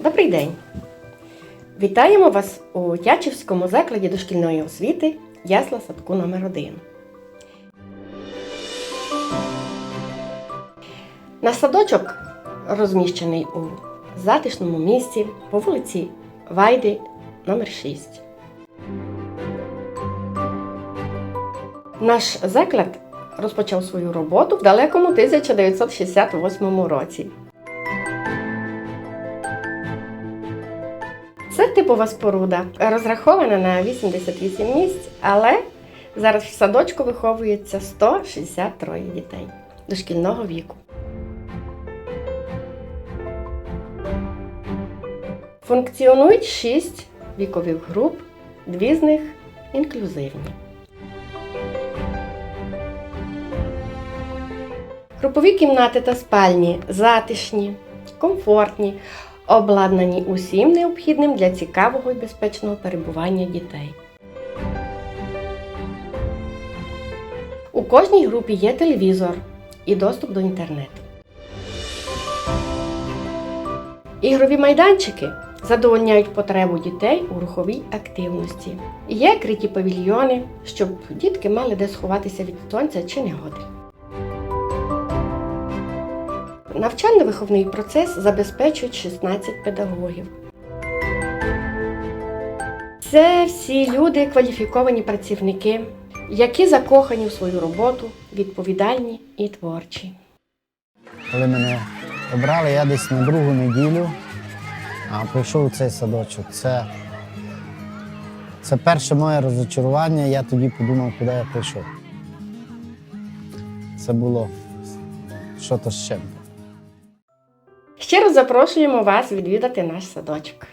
Добрий день! Вітаємо вас у Тячівському закладі дошкільної освіти Ясла садку номер 1 Наш садочок розміщений у затишному місці по вулиці Вайди номер 6 Наш заклад розпочав свою роботу в далекому 1968 році. Це типова споруда, розрахована на 88 місць, але зараз в садочку виховується 163 дітей дошкільного віку. Функціонують 6 вікових груп, дві з них інклюзивні. Групові кімнати та спальні затишні, комфортні, обладнані усім необхідним для цікавого і безпечного перебування дітей. У кожній групі є телевізор і доступ до інтернету. Ігрові майданчики задовольняють потребу дітей у руховій активності. Є криті павільйони, щоб дітки мали де сховатися від сонця чи негоди. Навчально-виховний процес забезпечують 16 педагогів. Це всі люди, кваліфіковані працівники, які закохані в свою роботу, відповідальні і творчі. Коли мене обрали, я десь на другу неділю а, прийшов у цей садочок. Це, це перше моє розочарування, я тоді подумав, куди я прийшов. Це було що-то з чим. Щиро запрошуємо вас відвідати наш садочок.